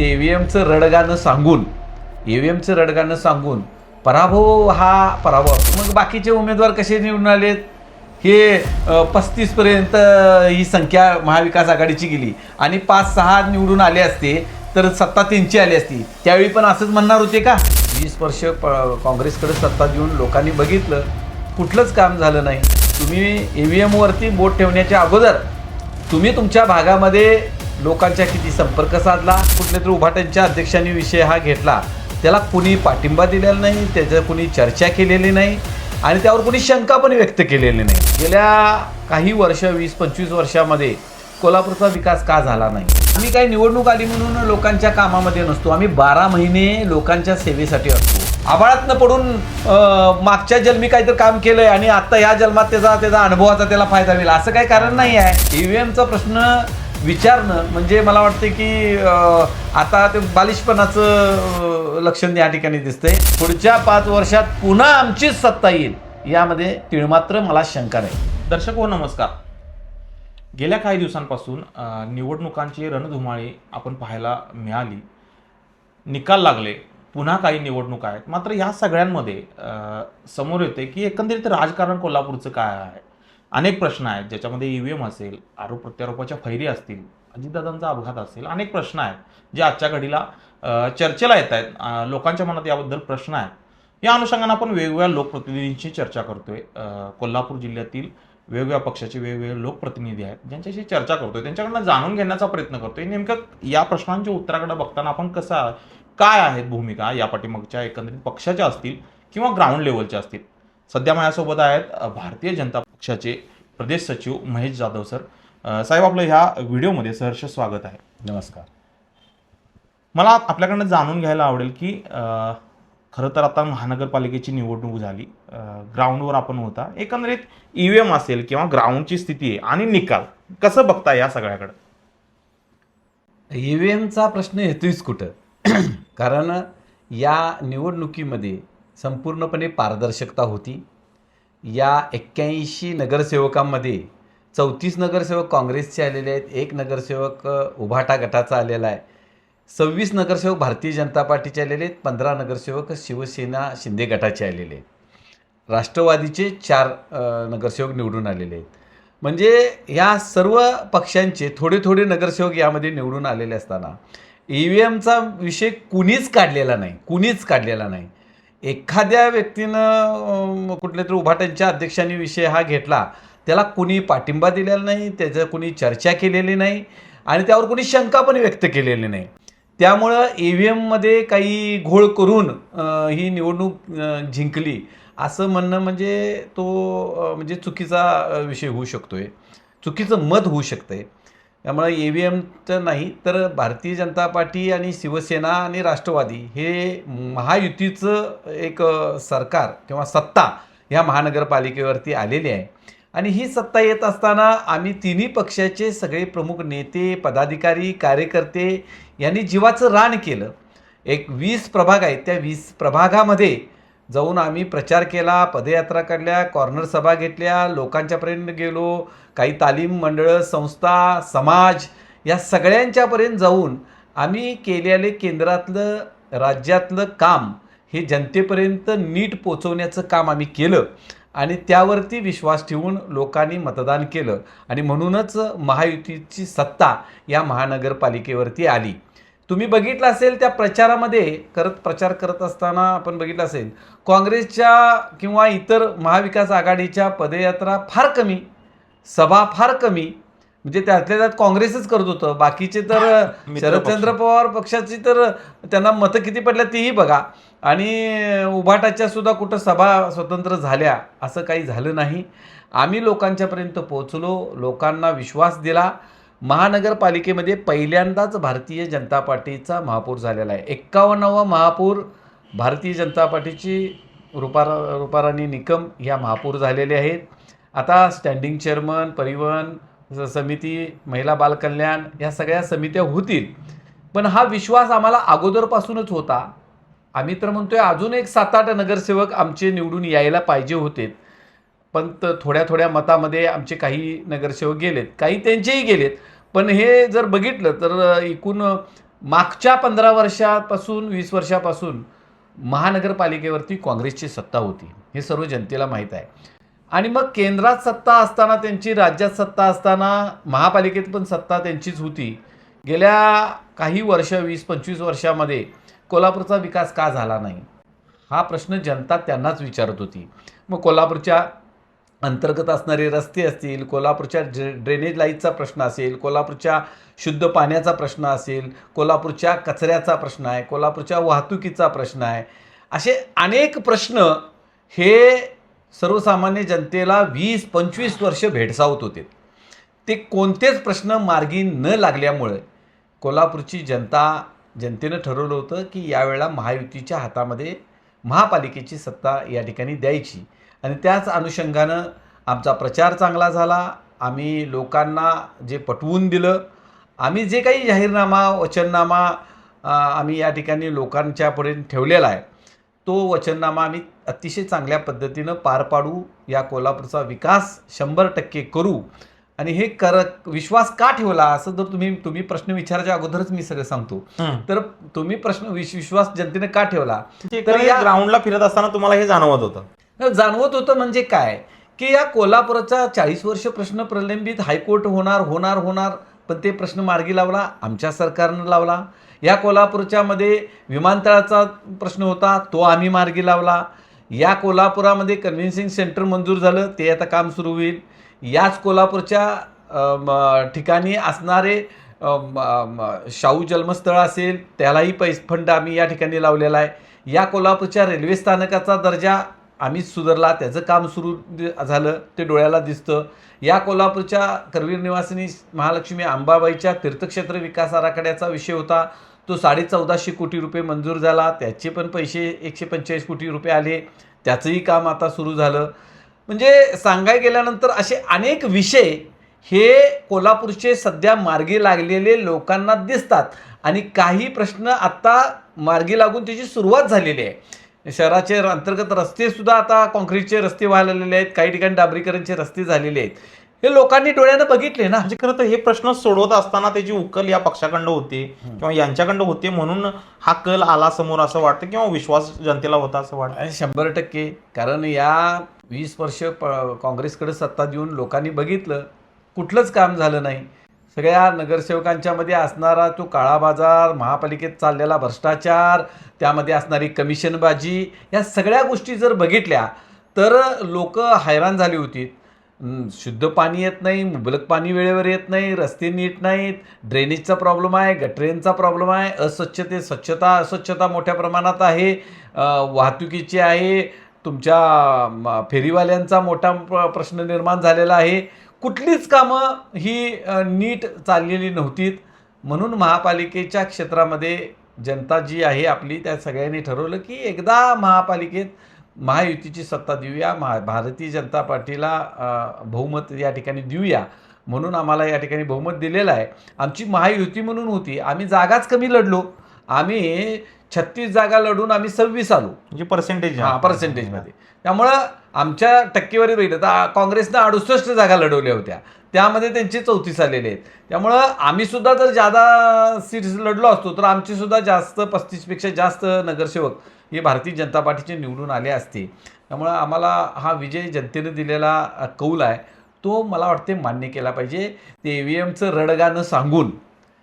ते ईव्हीएमचं रडगाणं सांगून ईव्हीएमचं रडगाणं सांगून पराभव हा पराभव मग बाकीचे उमेदवार कसे निवडून आलेत? हे पस्तीसपर्यंत ही संख्या महाविकास आघाडीची गेली. आणि पाच सहा निवडून आले असते तर सत्ता त्यांची आली असती. त्यावेळी पण असंच म्हणणार होते का? वीस वर्ष प- काँग्रेसकडे सत्ता देऊन लोकांनी बघितलं. कुठलंच काम झालं नाही. तुम्ही ई व्ही एमवरती बोट ठेवण्याच्या अगोदर तुम्ही तुमच्या भागामध्ये लोकांच्या किती संपर्क साधला कुठल्या तरी उभाट्यांच्या अध्यक्षांनी विषय हा घेतला. त्याला कुणी पाठिंबा दिलेला नाही त्याचं कुणी चर्चा केलेली नाही आणि त्यावर कुणी शंका पण व्यक्त केलेली नाही. गेल्या काही वर्ष वीस पंचवीस वर्षामध्ये कोल्हापूरचा विकास का झाला नाही? आम्ही काही निवडणूक आली म्हणून लोकांच्या कामामध्ये नसतो. आम्ही बारा महिने लोकांच्या सेवेसाठी असतो. आबाळातनं पडून मागच्या जन्मी काहीतरी काम केलंय आणि आता या जन्मात त्याचा त्याचा अनुभवाचा त्याला फायदा होईल असं काही कारण नाही आहे. ईव्हीएमचा प्रश्न विचारणं म्हणजे मला वाटतं की आता ते बालिशपणाचं लक्षण या ठिकाणी दिसतंय. पुढच्या पाच वर्षात पुन्हा आमचीच सत्ता येईल यामध्ये तिळमात्र मला शंका नाही. दर्शक हो नमस्कार. गेल्या काही दिवसांपासून निवडणुकांची रणधुमाळी आपण पाहायला मिळाली. निकाल लागले. पुन्हा काही निवडणुका आहेत. मात्र या सगळ्यांमध्ये समोर येते की एकंदरीत राजकारण कोल्हापूरचं काय आहे? अनेक प्रश्न आहेत ज्याच्यामध्ये ई व्ही एम असेल आरोप प्रत्यारोपाच्या फैरी असतील अजितदादांचा अपघात असेल अनेक प्रश्न आहेत जे आजच्या घडीला चर्चेला येत आहेत. लोकांच्या मनात याबद्दल प्रश्न आहेत. या अनुषंगानं आपण वेगवेगळ्या लोकप्रतिनिधींशी चर्चा करतोय. कोल्हापूर जिल्ह्यातील वेगवेगळ्या पक्षाचे वेगवेगळे लोकप्रतिनिधी आहेत ज्यांच्याशी चर्चा करतोय. त्यांच्याकडनं जाणून घेण्याचा प्रयत्न करतोय. नेमकं या प्रश्नांच्या उत्तराकडे बघताना आपण कसं काय आहेत भूमिका या पाठीमागच्या एकंदरीत पक्षाच्या असतील किंवा ग्राउंड लेवलच्या असतील? सध्या माझ्यासोबत आहेत भारतीय जनता पक्षाचे प्रदेश सचिव महेश जाधव सर. साहेब आपलं ह्या व्हिडिओमध्ये सहर्ष स्वागत आहे. नमस्कार. मला आपल्याकडनं जाणून घ्यायला आवडेल की खरं तर आता महानगरपालिकेची निवडणूक झाली. ग्राउंडवर आपण होता. एकंदरीत ई व्ही एम असेल किंवा ग्राउंडची स्थिती आहे आणि निकाल कसं बघता या सगळ्याकडं? ई व्ही एमचा प्रश्न येतोच कुठं? कारण या निवडणुकीमध्ये संपूर्णपणे पारदर्शकता होती. या एक्क्याऐंशी नगरसेवकांमध्ये चौतीस नगरसेवक काँग्रेसचे आलेले आहेत एक नगरसेवक उभाटा गटाचा आलेला आहे. सव्वीस नगरसेवक भारतीय जनता पार्टीचे आलेले आहेत पंधरा नगरसेवक शिवसेना शिंदे गटाचे आलेले आहेत. राष्ट्रवादीचे चार नगरसेवक निवडून आलेले आहेत. म्हणजे या सर्व पक्षांचे थोडे थोडे नगरसेवक यामध्ये निवडून आलेले असताना ई व्ही एमचा विषय कुणीच काढलेला नाही कुणीच काढलेला नाही. एखाद्या व्यक्तीनं कुठल्या तरी उभाट्यांच्या अध्यक्षांनी विषय हा घेतला त्याला कुणी पाठिंबा दिलेला नाही त्याचं कुणी चर्चा केलेली नाही आणि त्यावर कुणी शंका पण व्यक्त केलेली नाही. त्यामुळं ई व्ही एममध्ये काही घोळ करून ही निवडणूक जिंकली असं म्हणणं म्हणजे तो म्हणजे चुकीचा विषय होऊ शकतो आहे चुकीचं मत होऊ शकतं आहे त्यामुळे ई व्ही एमचं नाही तर भारतीय जनता पार्टी आणि शिवसेना आणि राष्ट्रवादी हे महायुतीचं एक सरकार किंवा सत्ता ह्या महानगरपालिकेवरती आलेली आहे. आणि ही सत्ता येत असताना आम्ही तिन्ही पक्षाचे सगळे प्रमुख नेते पदाधिकारी कार्यकर्ते यांनी जीवाचं रान केलं. एक वीस प्रभाग आहेत. त्या वीस प्रभागामध्ये जाऊन आम्ही प्रचार केला पदयात्रा काढल्या कॉर्नर सभा घेतल्या लोकांच्यापर्यंत गेलो काही तालीम मंडळं संस्था समाज या सगळ्यांच्यापर्यंत जाऊन आम्ही केलेले केंद्रातलं राज्यातलं काम हे जनतेपर्यंत नीट पोचवण्याचं काम आम्ही केलं आणि त्यावरती विश्वास ठेवून लोकांनी मतदान केलं. आणि म्हणूनच महायुतीची सत्ता या महानगरपालिकेवरती आली. तुम्ही बघितलं असेल त्या प्रचारामध्ये करत प्रचार करत असताना आपण बघितलं असेल काँग्रेसच्या किंवा इतर महाविकास आघाडीच्या पदयात्रा फार कमी सभा फार कमी म्हणजे त्यातल्या त्यात काँग्रेसच करत होतं. बाकीचे तर शरदचंद्र पवार पक्षाची तर त्यांना मतं किती पडल्या तेही बघा. आणि उभाटाच्या सुद्धा कुठं सभा स्वतंत्र झाल्या असं काही झालं नाही. आम्ही लोकांच्यापर्यंत पोहोचलो लोकांना विश्वास दिला. महानगरपालिकेमध्ये पहिल्यांदाच भारतीय जनता पार्टीचा महापौर झालेला आहे. एक्कावन्नावा महापौर भारतीय जनता पार्टीची रुपारा रुपाराणी निकम ह्या महापौर झालेले आहेत. आता स्टँडिंग चेअरमन परिवहन स- समिती महिला बालकल्याण ह्या सगळ्या समित्या होतील. पण हा विश्वास आम्हाला अगोदरपासूनच होता. आम्ही तर म्हणतोय अजून एक सात आठ नगरसेवक आमचे निवडून यायला पाहिजे होते. पण थोड्या थोड्या मतामध्ये आमचे काही नगरसेवक गेलेत. काही त्यांचेही गेलेत. पण हे जर बघितलं तर एकूण मागच्या पंधरा वर्षापासून वीस वर्षापासून महानगरपालिकेवरती काँग्रेसची सत्ता होती. हे सर्व जनतेला माहीत आहे. आणि मग केंद्रात सत्ता असताना त्यांची राज्यात सत्ता असताना महापालिकेत पण सत्ता त्यांचीच होती. गेल्या काही वर्ष वीस पंचवीस वर्षामध्ये कोल्हापूरचा विकास का झाला नाही? हा प्रश्न जनता त्यांनाच विचारत होती. मग कोल्हापूरच्या अंतर्गत असणारे रस्ते असतील कोल्हापूरच्या ड्रे ड्रेनेज लाईटचा प्रश्न असेल कोल्हापूरच्या शुद्ध पाण्याचा प्रश्न असेल कोल्हापूरच्या कचऱ्याचा प्रश्न आहे कोल्हापूरच्या वाहतुकीचा प्रश्न आहे असे अनेक प्रश्न हे सर्वसामान्य जनतेला वीस पंचवीस वर्ष भेडसावत होते. ते कोणतेच प्रश्न मार्गी न लागल्यामुळे कोल्हापूरची जनता जनतेनं ठरवलं होतं की यावेळेला महायुतीच्या हातामध्ये महापालिकेची सत्ता या ठिकाणी द्यायची. आणि त्याच अनुषंगानं आमचा प्रचार चांगला झाला. आम्ही लोकांना जे पटवून दिलं आम्ही जे काही जाहीरनामा वचननामा आम्ही या ठिकाणी लोकांच्या पुढे ठेवलेला आहे तो वचननामा आम्ही अतिशय चांगल्या पद्धतीनं पार पाडू या कोल्हापूरचा विकास शंभर टक्के करू. आणि हे कर विश्वास का ठेवला असं जर तुम्ही तुम्ही प्रश्न विचारायच्या अगोदरच मी सगळं सांगतो. तर तुम्ही प्रश्न विश- विश्वास जनतेने का ठेवला? तर या ग्राउंडला फिरत असताना तुम्हाला हे जाणवत होतं. जाणवत होतं म्हणजे काय? की या कोल्हापुराचा चाळीस वर्ष प्रश्न प्रलंबित हायकोर्ट होणार होणार होणार पण ते प्रश्न मार्गी लावला आमच्या सरकारनं लावला. या कोल्हापूरच्यामध्ये विमानतळाचा प्रश्न होता तो आम्ही मार्गी लावला. या कोल्हापुरामध्ये कन्व्हेन्सिंग सेंटर मंजूर झालं ते आता काम सुरू होईल. याच कोल्हापूरच्या म, ठिकाणी असणारे शाहू जन्मस्थळ असेल त्यालाही पैस फंड आम्ही या ठिकाणी लावलेला आहे. या कोल्हापूरच्या रेल्वे स्थानकाचा दर्जा आम्हीच सुधारला त्याचं काम सुरू झालं ते डोळ्याला दिसतं. या कोल्हापूरच्या करवीर निवासिनी महालक्ष्मी अंबाबाईच्या तीर्थक्षेत्र विकास आराखड्याचा विषय होता. तो साडे चौदाशे कोटी रुपये मंजूर झाला. त्याचे पण पैसे एकशे पंचेचाळीस कोटी रुपये आले. त्याचंही काम आता सुरू झालं. म्हणजे सांगाय गेल्यानंतर असे अनेक विषय हे कोल्हापूरचे सध्या मार्गी लागलेले लोकांना दिसतात. आणि काही प्रश्न आत्ता मार्गी लागून त्याची सुरुवात झालेली आहे. शहराचे अंतर्गत रस्ते सुद्धा आता काँक्रीटचे रस्ते व्हायला आहेत. काही ठिकाणी डांबरीकरणचे रस्ते झालेले आहेत. हे लोकांनी डोळ्यानं बघितले ना. म्हणजे खरं तर हे प्रश्न सोडवत असताना त्याची उकल या पक्षाकडं होते किंवा यांच्याकडं होते म्हणून हा कल आला समोर असं वाटतं किंवा विश्वास जनतेला होता असं वाटतं? शंभर टक्के. कारण या वीस वर्ष प काँग्रेसकडे सत्ता देऊन लोकांनी बघितलं कुठलंच काम झालं नाही. सगळ्या नगरसेवकांच्या मध्ये असणारा तो काळा बाजार महापालिकेत चाललेला भ्रष्टाचार त्यामध्ये असणारी कमिशनबाजी या सगळ्या गोष्टी जर बघितल्या तर लोक हैराण झाली होती. शुद्ध पाणी येत नाही मुबलक पाणी वेळेवर येत नाही रस्ते नीट नाहीत ड्रेनेजचा प्रॉब्लेम आहे गटरेंचा प्रॉब्लेम आहे अस्वच्छते स्वच्छता अस्वच्छता मोठ्या प्रमाणात आहे वाहतुकीची आहे तुमच्या फेरीवाल्यांचा मोठा प्रश्न निर्माण झालेला आहे. कुठलीच कामं ही नीट चाललेली नव्हतीत. म्हणून महापालिकेच्या क्षेत्रामध्ये जनता जी आहे आपली त्या सगळ्यांनी ठरवलं की एकदा महापालिकेत महायुतीची सत्ता देऊया महा भारतीय जनता पार्टीला बहुमत या ठिकाणी देऊया. म्हणून आम्हाला या ठिकाणी बहुमत दिलेलं आहे. आमची महायुती म्हणून होती. आम्ही जागाच कमी लढलो. आम्ही छत्तीस जागा लढून आम्ही सव्वीस आलो. म्हणजे पर्सेंटेज हा पर्सेंटेजमध्ये त्यामुळं आमच्या टक्केवारी बघितलं तर काँग्रेसनं अडुसष्ट जागा लढवल्या होत्या. त्यामध्ये त्यांचे चौतीस आलेले आहेत. त्यामुळं आम्ही सुद्धा जर जादा सीट्स लढलो असतो तर आमचे सुद्धा जास्त पस्तीसपेक्षा जास्त नगरसेवक हे भारतीय जनता पार्टीचे निवडून आले असते. त्यामुळं आम्हाला हा विजय जनतेनं दिलेला कौल आहे. तो मला वाटते मान्य केला पाहिजे. ते ई व्ही एमचं रडगाणं सांगून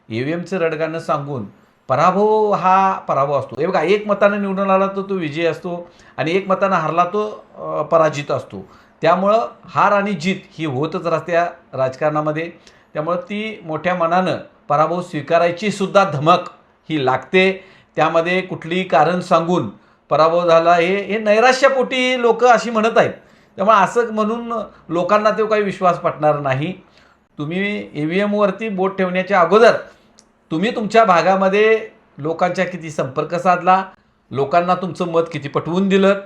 ई व्ही एमचं रडगाणं सांगून पराभव हा पराभव असतो. हे बघा एक मतानं निवडून आला तर तो विजय असतो आणि एक मतानं हारला तो पराजित असतो. त्यामुळं हार आणि जीत ही होतच राहते या राजकारणामध्ये. त्यामुळं ती मोठ्या मनानं पराभव स्वीकारायची सुद्धा धमक ही लागते. त्यामध्ये कुठलीही कारण सांगून पराभव झाला हे हे नैराश्यपोटी लोक अशी म्हणत आहेत. त्यामुळे असं म्हणून लोकांना तो काही विश्वास पटणार नाही. तुम्ही ई व्ही एमवरती बोट ठेवण्याच्या अगोदर तुम्ही तुमच्या भागामध्ये लोकांच्या किती संपर्क साधला लोकांना तुमचं मत किती पटवून दिलं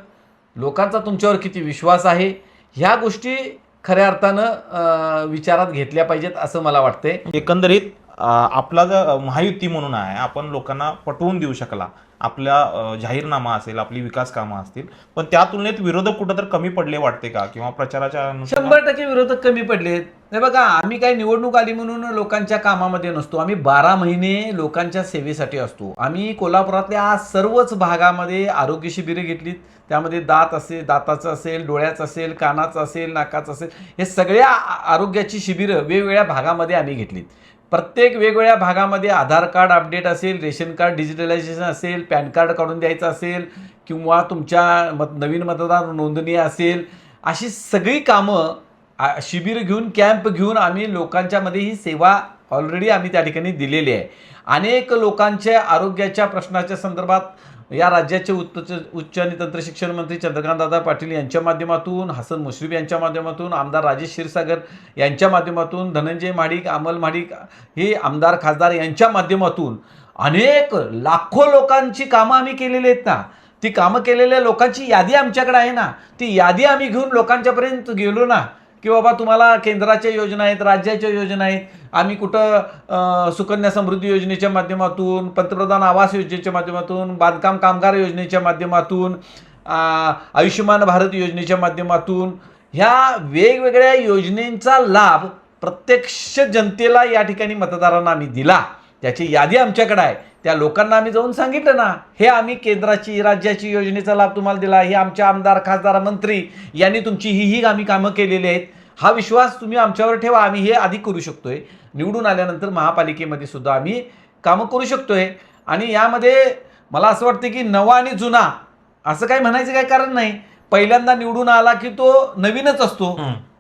लोकांचा तुमच्यावर किती विश्वास आहे ह्या गोष्टी खऱ्या अर्थानं विचारात घेतल्या पाहिजेत असं मला वाटतंय. एकंदरीत आपला जो महायुती म्हणून आहे आपण लोकांना पटवून देऊ शकला. आपला जाहीरनामा असेल आपली विकास कामं असतील पण त्या तुलनेत विरोधक कुठं तर कमी पडले वाटते का? किंवा प्रचाराच्या शंभर टक्के विरोधक कमी पडलेत नाही बघा आम्ही काही निवडणूक आली म्हणून लोकांच्या कामामध्ये नसतो. आम्ही बारा महिने लोकांच्या सेवेसाठी असतो. आम्ही कोल्हापुरातल्या सर्वच भागामध्ये आरोग्य शिबिरे घेतलीत. त्यामध्ये दात असेल दाताचं असेल डोळ्याचं असेल कानाचं असेल नाकाचं असेल हे सगळ्या आरोग्याची शिबिरं वेगवेगळ्या भागामध्ये आम्ही घेतलीत. प्रत्येक वेगवेगळ्या भागामध्ये आधार कार्ड अपडेट असेल रेशन कार्ड डिजिटलायझेशन असेल पॅन कार्ड काढून द्यायचं असेल किंवा तुमच्या मत नवीन मतदार नोंदणी असेल अशी सगळी कामं शिबिर घेऊन कॅम्प घेऊन आम्ही लोकांच्यामध्ये ही सेवा ऑलरेडी आम्ही त्या ठिकाणी दिलेली आहे. अनेक लोकांच्या आरोग्याच्या प्रश्नाच्या संदर्भात या राज्याचे उच्च उच्च आणि तंत्रशिक्षण मंत्री चंद्रकांतदादा पाटील यांच्या माध्यमातून हसन मुश्रीफ यांच्या माध्यमातून आमदार राजेश क्षीरसागर यांच्या माध्यमातून धनंजय महाडिक अमल महाडिक हे आमदार खासदार यांच्या माध्यमातून अनेक लाखो लोकांची कामं आम्ही केलेली आहेत ना. ती कामं केलेल्या लोकांची यादी आमच्याकडे आहे ना. ती यादी आम्ही घेऊन लोकांच्यापर्यंत गेलो ना. की बाबा तुम्हाला केंद्राच्या योजना आहेत राज्याच्या योजना आहेत. आम्ही कुठं सुकन्या समृद्धी योजनेच्या माध्यमातून पंतप्रधान आवास योजनेच्या माध्यमातून बांधकाम कामगार योजनेच्या माध्यमातून आयुष्यमान भारत योजनेच्या माध्यमातून ह्या वेगवेगळ्या योजनेचा लाभ प्रत्यक्ष जनतेला या ठिकाणी मतदारांना आम्ही दिला. त्याची यादी आमच्याकडे आहे. त्या लोकांना आम्ही जाऊन सांगितलं ना हे आम्ही केंद्राची राज्याची योजनेचा लाभ तुम्हाला दिला हे आमचे आमदार खासदार मंत्री यांनी तुमची ही ही आम्ही कामं केलेली आहेत. हा विश्वास तुम्ही आमच्यावर ठेवा आम्ही हे आधी करू शकतोय. निवडून आल्यानंतर महापालिकेमध्ये सुद्धा आम्ही कामं करू शकतोय. आणि यामध्ये मला असं वाटतं की नवा आणि जुना असं काही म्हणायचं काही कारण नाही. पहिल्यांदा निवडून आला की तो नवीनच असतो.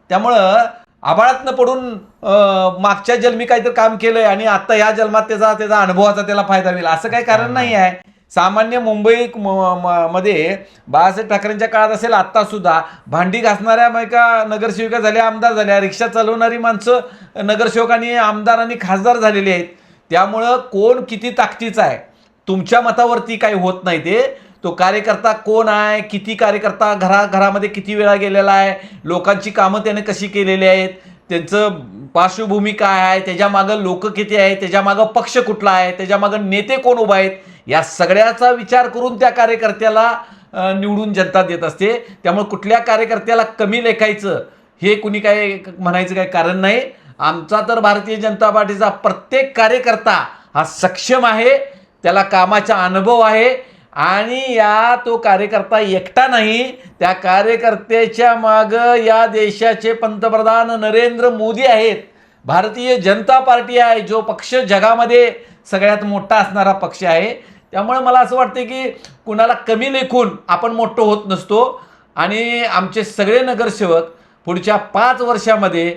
त्यामुळं आभाळातनं पडून मागच्या जन्मी काहीतरी काम केलंय आणि आता या जन्मात त्याचा त्याचा अनुभवाचा त्याला फायदा होईल. असं काही कारण नाही आहे. सामान्य मुंबई म- म- मध्ये बाळासाहेब ठाकरेंच्या काळात असेल आता सुद्धा भांडी घासणाऱ्या बायका नगरसेविका झाल्या आमदार झाल्या रिक्षा चालवणारी माणसं नगरसेवक आणि आमदार आणि खासदार झालेली आहेत. त्यामुळं कोण किती ताकदीचा आहे? तुमच्या मतावरती काही होत नाही ते. तो कार्यकर्ता कोण आहे? किती कार्यकर्ता घरा घरामध्ये किती वेळा गेलेला आहे? लोकांची कामं त्याने कशी केलेली आहेत? त्यांचं पार्श्वभूमी काय आहे? त्याच्यामागं लोक किती आहेत? त्याच्यामागं पक्ष कुठला आहे? त्याच्यामागं नेते कोण उभा आहेत? या सगळ्याचा विचार करून त्या कार्यकर्त्याला निवडून जनता देत असते. त्यामुळे कुठल्या कार्यकर्त्याला कमी लेखायचं हे कुणी काय म्हणायचं काही कारण नाही. आमचा तर भारतीय जनता पार्टीचा प्रत्येक कार्यकर्ता हा सक्षम आहे. त्याला कामाचा अनुभव आहे. आणि या तो कार्यकर्ता एकटा नाही त्या कार्यकर्त्याच्या माग या देशाचे पंतप्रधान नरेंद्र मोदी आहेत. भारतीय जनता पार्टी आहे जो पक्ष जगामध्ये सगळ्यात मोठा असणारा पक्ष आहे. त्यामुळे मला असं वाटतं की कुणाला कमी लेखून आपण मोठं होत नसतो. आणि आमचे सगळे नगरसेवक पुढच्या पाच वर्षामध्ये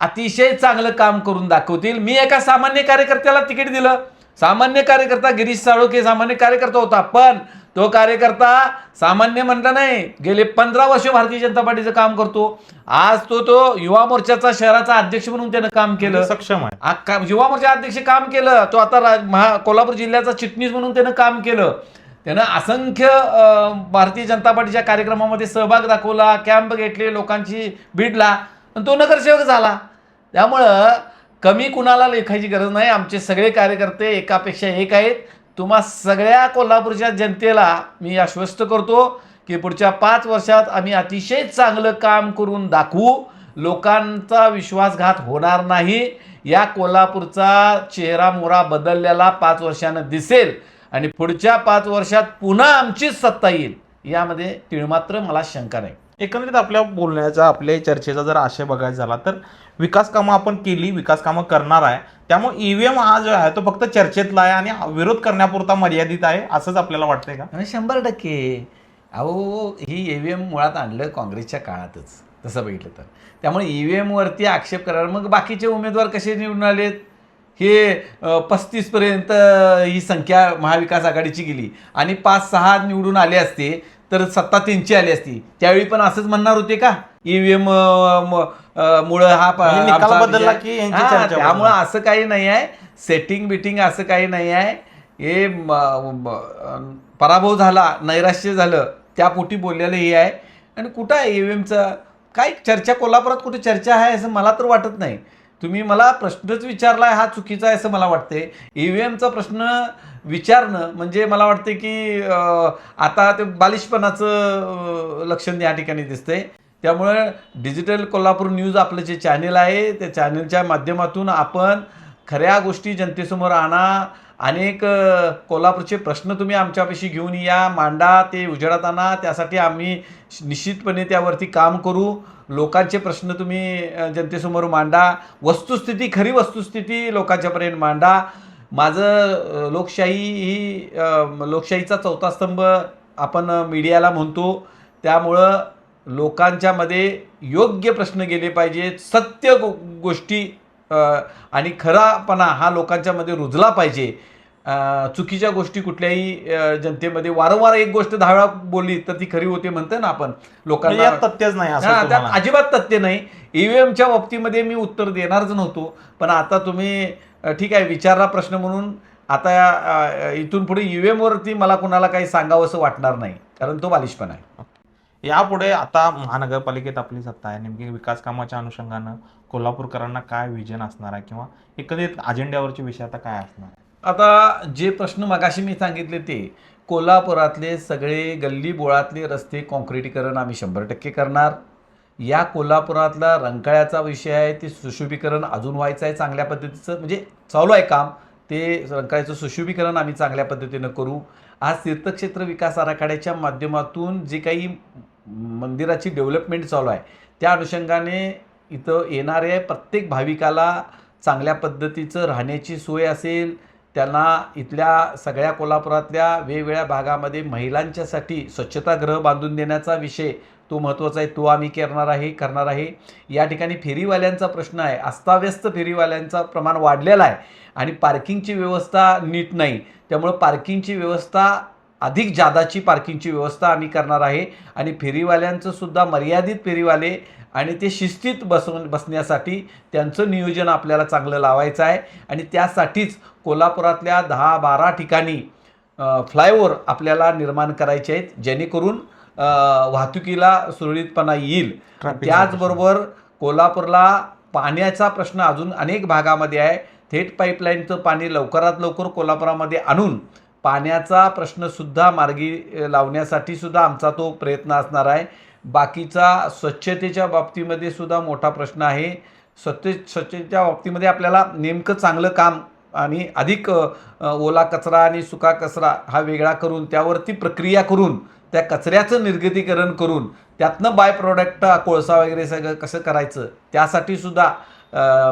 अतिशय चांगलं काम करून दाखवतील. मी एका सामान्य कार्यकर्त्याला तिकीट दिलं. सामान्य कार्यकर्ता गिरीश साळोखे सामान्य कार्यकर्ता होता पण तो कार्यकर्ता सामान्य म्हणला नाही. गेले पंधरा वर्ष भारतीय जनता पार्टीचं काम करतो. आज तो तो युवा मोर्चाचा शहराचा अध्यक्ष म्हणून त्यानं काम केलं. सक्षम आहे. युवा मोर्चा अध्यक्ष काम केलं. तो आता महा कोल्हापूर जिल्ह्याचा चिटणीस म्हणून त्यानं काम केलं. त्यानं असंख्य भारतीय जनता पार्टीच्या कार्यक्रमामध्ये सहभाग दाखवला कॅम्प घेतले लोकांची भिडला आणि तो नगरसेवक झाला. त्यामुळं कमी कुणाला लेखायची गरज नाही आमचे सगळे कार्यकर्ते एकापेक्षा एक आहेत. तुम्हा सगळ्या कोल्हापूरच्या जनतेला मी आश्वस्त करतो की पुढच्या पाच वर्षात आम्ही अतिशय चांगलं काम करून दाखवू. लोकांचा विश्वासघात होणार नाही. या कोल्हापूरचा चेहरा मोरा बदललेला पाच वर्षानं दिसेल. आणि पुढच्या पाच वर्षात पुन्हा आमचीच सत्ता येईल. यामध्ये तिळमात्र मला शंका नाही. एकंदरीत आपल्या बोलण्याचा आपल्या चर्चेचा जर आशय बघायचा झाला तर विकास कामं आपण केली विकास कामं करणार आहे. त्यामुळे ईव्हीएम हा जो आहे तो फक्त चर्चेतला आहे आणि विरोध करण्यापुरता मर्यादित आहे असंच आपल्याला वाटतंय का? शंभर टक्के. अहो ही ई व्ही एम मुळात आणलं काँग्रेसच्या काळातच तसं बघितलं तर. त्यामुळे ई व्ही एमवरती आक्षेप करायला मग बाकीचे उमेदवार कसे निवडून आलेत? हे पस्तीसपर्यंत ही संख्या महाविकास आघाडीची गेली. आणि पाच सहा निवडून आले असते तर सत्ता त्यांची आली असती. त्यावेळी पण असंच म्हणणार होते का? ई व्ही एम मुळे हा म्हणजे बदलला की त्यामुळं. असं काही नाही आहे. सेटिंग बिटिंग असं काही नाही आहे. हे पराभव झाला नैराश्य झालं त्या पोटी बोललेलं हे आहे. आणि कुठं आहे ईव्हीएमचं काय चर्चा कोल्हापुरात कुठे चर्चा आहे असं मला तर वाटत नाही. तुम्ही मला प्रश्नच विचारला हा चुकीचा आहे असं मला वाटते ई व्ही एमचा प्रश्न विचारणं म्हणजे मला वाटते की आता ते बालिशपणाचं लक्षण या ठिकाणी दिसतंय. त्यामुळे डिजिटल कोल्हापूर न्यूज आपलं जे चॅनेल आहे त्या चॅनेलच्या माध्यमातून आपण खऱ्या गोष्टी जनतेसमोर आणा अनेक कोल्हापूरचे प्रश्न तुम्ही आमच्यापाशी घेऊन या. मांडा ते उजळताना त्यासाठी आम्ही निश्चितपणे त्यावरती काम करू. लोकांचे प्रश्न तुम्ही जनतेसमोर मांडा. वस्तुस्थिती खरी वस्तुस्थिती लोकांच्यापर्यंत मांडा. माझं लोकशाही ही लोकशाहीचा चौथा स्तंभ आपण मीडियाला म्हणतो. त्यामुळं लोकांच्यामध्ये योग्य प्रश्न गेले पाहिजेत. सत्य गो गोष्टी आणि खरापणा हा लोकांच्यामध्ये रुजला पाहिजे. चुकीच्या गोष्टी कुठल्याही जनतेमध्ये वारंवार एक गोष्ट दहा वेळा बोलली तर ती खरी होते म्हणते ना आपण. म्हणजे लोकांना यात तथ्यच नाही असं हा, त्यात. अजिबात तथ्य नाही. ईव्हीएमच्या बाबतीमध्ये मी उत्तर देणारच नव्हतो पण आता तुम्ही ठीक आहे विचारला प्रश्न म्हणून आता इथून पुढे ईव्हीएम वरती मला कुणाला काही सांगावंसं वाटणार नाही कारण तो बालिशपणा आहे. यापुढे आता महानगरपालिकेत आपली सत्ता आहे. नेमकी विकास कामाच्या अनुषंगानं कोल्हापूरकरांना काय विजन असणार आहे? किंवा एकंदरीत अजेंड्यावरचे विषय आता काय असणार आता जे प्रश्न मगाशी मी सांगितले ते कोल्हापुरातले सगळे गल्ली बोळातले रस्ते कॉन्क्रिटीकरण आम्ही शंभर टक्के करणार. या कोल्हापुरातला रंकाळ्याचा विषय आहे ते सुशोभीकरण अजून व्हायचं आहे चांगल्या पद्धतीचं म्हणजे चालू आहे काम. ते रंकाळ्याचं सुशोभीकरण आम्ही चांगल्या पद्धतीनं करू. आज तीर्थक्षेत्र विकास आराखड्याच्या माध्यमातून जे काही मंदिराची डेव्हलपमेंट चालू आहे त्या अनुषंगाने इथं येणाऱ्या प्रत्येक भाविकाला चांगल्या पद्धतीचं राहण्याची सोय असेल त्यांना इथल्या सगळ्या कोल्हापुरातल्या वेगवेगळ्या भागामध्ये महिलांच्यासाठी स्वच्छतागृह बांधून देण्याचा विषय तो महत्त्वाचा आहे तो आम्ही करणार आहे करणार आहे. या ठिकाणी फेरीवाल्यांचा प्रश्न आहे अस्ताव्यस्त फेरीवाल्यांचा प्रमाण वाढलेला आहे आणि पार्किंगची व्यवस्था नीट नाही. त्यामुळं पार्किंगची व्यवस्था अधिक जादाची पार्किंगची व्यवस्था आम्ही करणार आहे. आणि फेरीवाल्यांचं सुद्धा मर्यादित फेरीवाले आणि ते शिस्तीत बसवून बसण्यासाठी त्यांचं नियोजन आपल्याला चांगलं लावायचं आहे. आणि त्यासाठीच कोल्हापुरातल्या दहा बारा ठिकाणी फ्लायओव्हर आपल्याला निर्माण करायचे आहेत. जेणेकरून वाहतुकीला सुरळीतपणा येईल. त्याचबरोबर कोल्हापूरला पाण्याचा प्रश्न अजून अनेक भागामध्ये आहे. थेट पाईपलाईनचं पाणी लवकरात लवकर कोल्हापुरामध्ये आणून पाण्याचा प्रश्नसुद्धा मार्गी लावण्यासाठी सुद्धा आमचा तो प्रयत्न असणार आहे. बाकीचा स्वच्छतेच्या बाबतीमध्ये सुद्धा मोठा प्रश्न आहे. स्वच्छ स्वच्छतेच्या बाबतीमध्ये आपल्याला नेमकं चांगलं काम आणि अधिक ओला कचरा आणि सुका कचरा हा वेगळा करून त्यावरती प्रक्रिया करून त्या कचऱ्याचं निर्गतीकरण करून त्यातनं बाय प्रोडक्ट कोळसा वगैरे सगळं कसं करायचं त्यासाठी सुद्धा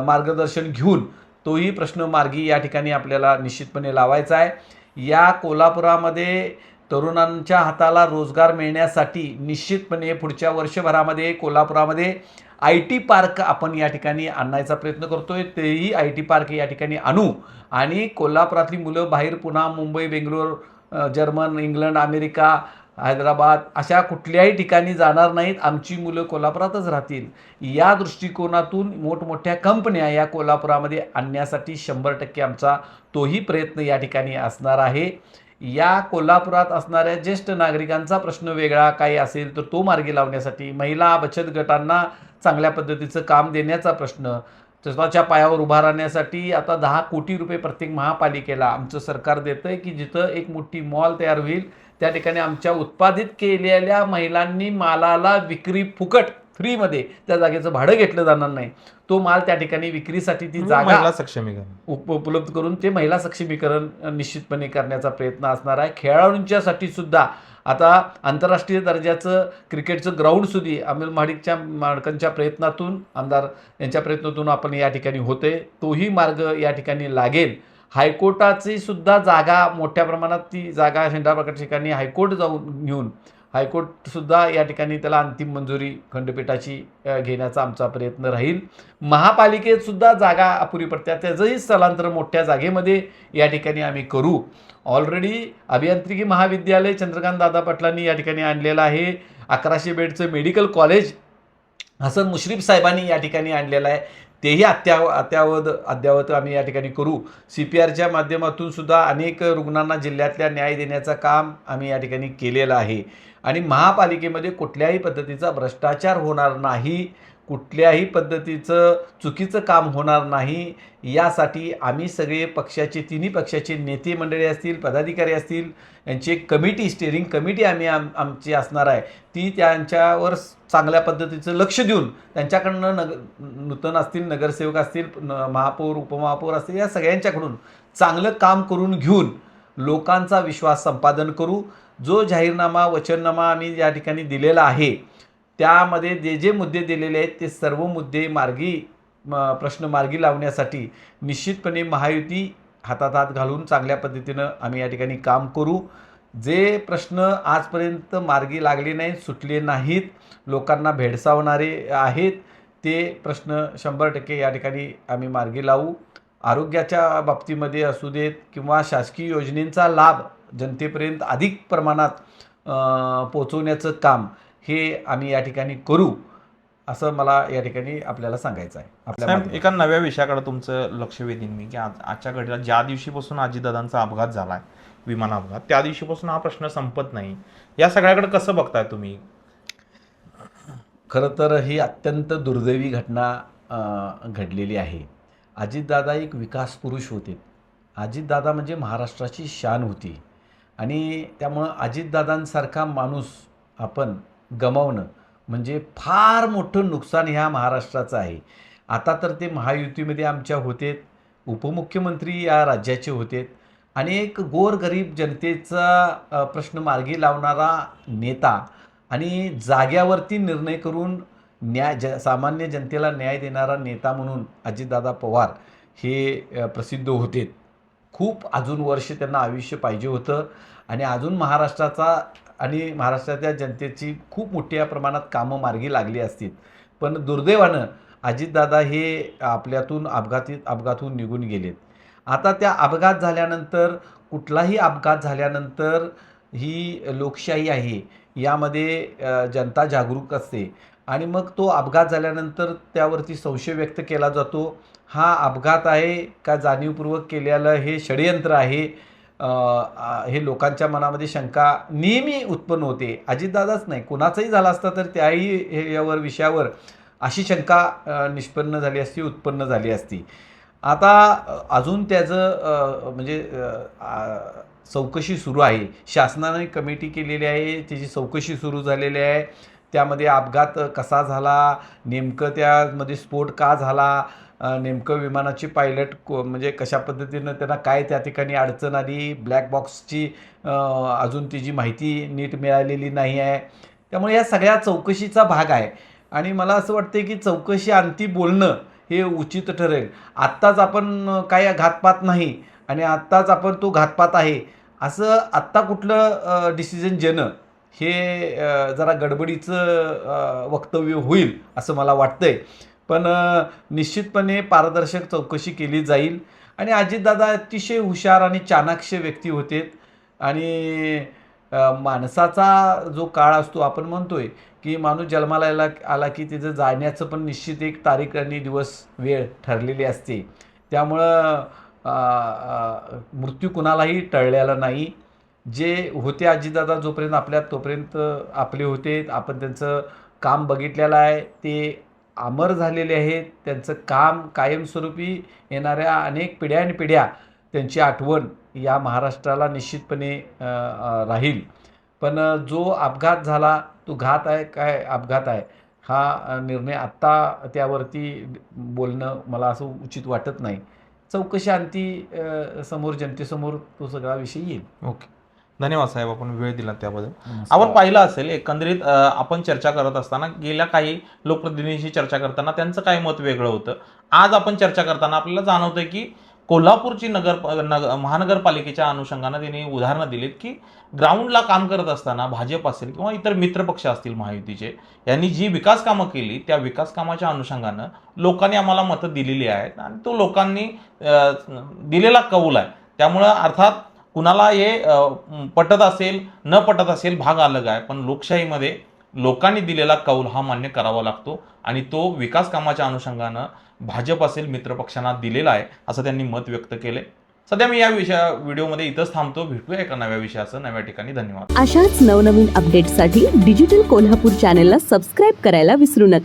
मार्गदर्शन घेऊन तोही प्रश्न मार्गी या ठिकाणी आपल्याला निश्चितपणे लावायचा आहे. या कोल्हापुरामध्ये तरुणांच्या हाताला रोजगार मिळण्यासाठी निश्चितपणे पुढच्या वर्षभरामध्ये कोल्हापुरामध्ये आय टी पार्क आपण या ठिकाणी आणायचा प्रयत्न करतोय. तेही आय टी पार्क या ठिकाणी आणू. आणि कोल्हापुरातली मुलं बाहेर पुन्हा Mumbai Bangalore German England America Hyderabad अशा कुठल्याही ठिकाणी जाणार नाहीत. आमची मुलं कोल्हापुरातच राहतील. या दृष्टिकोनातून मोठमोठ्या कंपन्या या कोल्हापुरामध्ये आणण्यासाठी शंभर टक्के आमचा तोही प्रयत्न या ठिकाणी असणार आहे. या कोल्हापुरात असणाऱ्या ज्येष्ठ नागरिकांचा प्रश्न वेगळा काही असेल तर तो मार्गी लावण्यासाठी महिला बचत गटांना चांगल्या पद्धतीचं काम देण्याचा प्रश्न स्वतःच्या पायावर उभा राहण्यासाठी आता दहा कोटी रुपये प्रत्येक महापालिकेला आमचं सरकार देतं आहे की जिथं एक मोठी मॉल तयार होईल त्या ठिकाणी आमच्या उत्पादित केलेल्या महिलांनी मालाला विक्री फुकट फ्रीमध्ये त्या जागेचं भाडं घेतलं जाणार नाही. तो माल त्या ठिकाणी विक्रीसाठी ती जागा सक्षमीकरण. उप उपलब्ध करून ते महिला सक्षमीकरण निश्चितपणे करण्याचा प्रयत्न असणार आहे. खेळाडूंच्यासाठी सुद्धा आता आंतरराष्ट्रीय दर्जाचं क्रिकेटचं ग्राउंडसुद्धी अमिल माडिकच्या माडकांच्या प्रयत्नातून आमदार यांच्या प्रयत्नातून आपण या ठिकाणी होते. तोही मार्ग या ठिकाणी लागेल. हायकोर्टाची सुद्धा जागा मोठ्या प्रमाणात ती जागा शेंडाबाग ठिकाणी हायकोर्ट जाऊन घेऊन हायकोर्टसुद्धा या ठिकाणी त्याला अंतिम मंजुरी खंडपीठाची घेण्याचा आमचा प्रयत्न राहील. महापालिकेत सुद्धा जागा अपुरी पडत्या त्याचंही स्थलांतर मोठ्या जागेमध्ये या ठिकाणी आम्ही करू. ऑलरेडी अभियांत्रिकी महाविद्यालय चंद्रकांत दादा पाटलांनी या ठिकाणी आणलेलं आहे. अकराशे बेडचं मेडिकल कॉलेज हसन मुश्रीफ साहेबांनी या ठिकाणी आणलेलं आहे. तेही अत्याव अत्यावत अद्यावत आम्ही या ठिकाणी करू. सी पी आरच्या माध्यमातून सुद्धा अनेक रुग्णांना जिल्ह्यातल्या न्याय देण्याचं काम आम्ही या ठिकाणी केलेलं आहे. आणि महापालिकेमध्ये कुठल्याही पद्धतीचा भ्रष्टाचार होणार नाही. कुठल्याही पद्धतीचं चुकीचं काम होणार नाही. यासाठी आम्ही सगळे पक्षाचे तिन्ही पक्षाचे नेते मंडळी असतील पदाधिकारी असतील यांची एक कमिटी स्टेअरिंग कमिटी आम्ही आम आमची असणार आहे. ती त्यांच्यावर चांगल्या पद्धतीचं लक्ष देऊन त्यांच्याकडनं नग नूतन असतील नगरसेवक असतील न महापौर उपमहापौर असतील या सगळ्यांच्याकडून चांगलं काम करून घेऊन लोकांचा विश्वास संपादन करू. जो जाहीरनामा वचननामा आम्ही या ठिकाणी दिलेला आहे त्यामध्ये जे जे मुद्दे दिलेले आहेत ते सर्व मुद्दे मार्गी म- प्रश्न मार्गी लावण्यासाठी निश्चितपणे महायुती हातात हात घालून चांगल्या पद्धतीनं आम्ही या ठिकाणी काम करू. जे प्रश्न आजपर्यंत मार्गी लागले नाहीत सुटले नाहीत लोकांना भेडसावणारे आहेत ते प्रश्न शंभर टक्के या ठिकाणी आम्ही मार्गी लावू. आरोग्याच्या बाबतीमध्ये असू देत किंवा शासकीय योजनेचा लाभ जनतेपर्यंत अधिक प्रमाणात पोचवण्याचं काम हे आम्ही या ठिकाणी करू असं मला या ठिकाणी आपल्याला सांगायचं आहे. आपल्या. एका नव्या विषयाकडे तुमचं लक्ष वेधीन मी की आज आजच्या घडीला ज्या दिवशीपासून अजितदादांचा अपघात झालाय विमान अपघात त्या दिवशीपासून हा प्रश्न संपत नाही. या सगळ्याकडे कसं बघताय तुम्ही? खरं तर ही अत्यंत दुर्दैवी घटना घडलेली आहे. अजितदादा एक विकास पुरुष होते. अजितदादा म्हणजे महाराष्ट्राची शान होती. आणि त्यामुळं अजितदादांसारखा माणूस आपण गमावणं म्हणजे फार मोठं नुकसान ह्या महाराष्ट्राचं आहे. आता तर ते महायुतीमध्ये आमच्या होते उपमुख्यमंत्री या राज्याचे होते आणि एक गोरगरीब जनतेचा प्रश्न मार्गी लावणारा नेता आणि जाग्यावरती निर्णय करून न्याय ज सामान्य जनतेला न्याय देणारा नेता म्हणून अजितदादा पवार हे प्रसिद्ध होते खूप अजून वर्ष त्यांना आयुष्य पाहिजे होतं आणि अजून महाराष्ट्राचा आणि महाराष्ट्रातल्या जनतेची खूप मोठ्या प्रमाणात कामं मार्गी लागली असतील. पण दुर्दैवानं अजितदादा हे आपल्यातून अपघातीत अपघातून निघून गेलेत. आता त्या अपघात झाल्यानंतर कुठलाही अपघात झाल्यानंतर ही लोकशाही आहे यामध्ये जनता जागरूक असते. आणि मग तो अपघात झाल्यानंतर त्यावरती संशय व्यक्त केला जातो. हा अपघात आहे का जाणीवपूर्वक केलेलं हे षडयंत्र आहे? हे लोकांच्या मनामध्ये शंका नेहमी उत्पन्न होते. अजितदादाच नाही. कुणाचाही झाला असता तर त्याही हे यावर विषयावर अशी शंका निष्पन्न झाली असती उत्पन्न झाली असती. आता अजून त्याचं म्हणजे चौकशी सुरू आहे. शासनाने कमिटी केलेली आहे. त्याची चौकशी सुरू झालेली आहे. त्यामध्ये अपघात कसा झाला? नेमकं त्यामध्ये स्फोट का झाला? नेमकं विमानाची पायलट को म्हणजे कशा पद्धतीनं त्यांना काय त्या ठिकाणी अडचण आली ब्लॅक बॉक्सची अजून तिची माहिती नीट मिळालेली नाही आहे. त्यामुळे या सगळ्या चौकशीचा भाग आहे. आणि मला असं वाटतं की चौकशी अंती बोलणं हे उचित ठरेल. आत्ताच आपण काय घातपात नाही आणि आत्ताच आपण तो घातपात आहे. असं आत्ता कुठलं डिसिजन घेणं हे जरा गडबडीचं वक्तव्य होईल असं मला वाटतंय. पण निश्चितपणे पारदर्शक चौकशी केली जाईल. आणि अजितदादा अतिशय हुशार आणि चाणाक्ष व्यक्ती होते. आणि माणसाचा जो काळ असतो आपण म्हणतोय की माणूस जन्माला आला आला की तिथं जाण्याचं पण निश्चित एक तारीख आणि दिवस वेळ ठरलेली असते. त्यामुळं मृत्यू कुणालाही टळलेला नाही. जे होते अजितदादा जोपर्यंत आपल्यात तोपर्यंत आपले होते. आपण त्यांचं काम बघितलेलं आहे. ते अमर झालेले आहेत त्यांचं काम कायमस्वरूपी येणाऱ्या अनेक पिढ्या आणि पिढ्या त्यांची आठवण या महाराष्ट्राला निश्चितपणे राहील. पण जो अपघात झाला तो घात आहे काय अपघात आहे हा निर्णय आत्ता त्यावरती बोलणं मला असं उचित वाटत नाही. चौकशी अंती समोर जनतेसमोर तो सगळा विषय येईल. ओके. धन्यवाद साहेब आपण वेळ दिला त्याबद्दल. आपण पाहिलं असेल एकंदरीत आपण चर्चा करत असताना गेल्या काही लोकप्रतिनिधींशी चर्चा करताना त्यांचं काय मत वेगळं होतं. आज आपण चर्चा करताना आपल्याला जाणवतंय की कोल्हापूरची नगर नग महानगरपालिकेच्या अनुषंगानं त्यांनी उदाहरणं दिलीत की ग्राउंडला काम करत असताना भाजप असेल किंवा इतर मित्रपक्ष असतील महायुतीचे यांनी जी विकास कामं केली त्या विकास कामाच्या अनुषंगानं लोकांनी आम्हाला मतं दिलेली आहेत आणि तो लोकांनी दिलेला कौल आहे. त्यामुळं अर्थात कुणाला हे पटत असेल न पटत असेल भाग अलग आहे पण लोकशाहीमध्ये लोकांनी दिलेला कौल हा मान्य करावा लागतो आणि तो विकास कामाच्या अनुषंगानं भाजप असेल मित्रपक्षांना दिलेला आहे असं त्यांनी मत व्यक्त केले सध्या मी या विषया व्हिडिओमध्ये इथंच थांबतो. भेटूया एका नव्या विषयाचं. नव्या ठिकाणी धन्यवाद. अशाच नवनवीन अपडेटसाठी डिजिटल कोल्हापूर चॅनेलला सबस्क्राईब करायला विसरू नका.